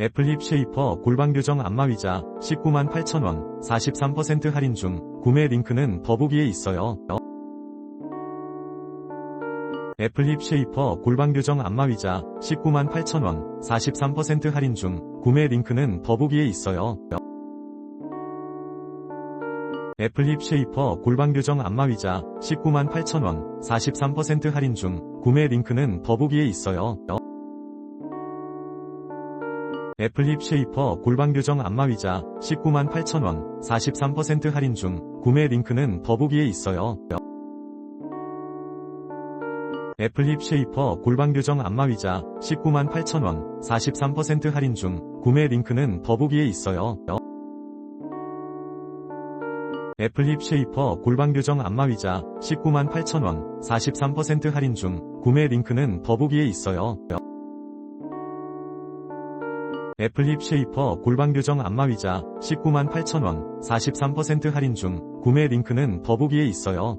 애플립 쉐이퍼 골반 교정 안마의자 19만 8천원 43% 할인 중 구매 링크는 더보기에 있어요. 애플립 쉐이퍼 골반 교정 안마의자 19만 8천원 43% 할인 중 구매 링크는 더보기에 있어요. 애플립 쉐이퍼 골반 교정 안마의자 19만 8천원 43% 할인 중 구매 링크는 더보기에 있어요. 애플립 쉐이퍼 골반 교정 안마의자 19만 8천원 43% 할인 중 구매 링크는 더보기에 있어요. 애플립 쉐이퍼 골반 교정 안마의자 19만 8천원 43% 할인 중 구매 링크는 더보기에 있어요. 애플립 쉐이퍼 골반 교정 안마의자 19만 8천원 43% 할인 중 구매 링크는 더보기에 있어요. 애플립 쉐이퍼 골반 교정 안마의자 19만 8천원 43% 할인 중 구매 링크는 더보기에 있어요.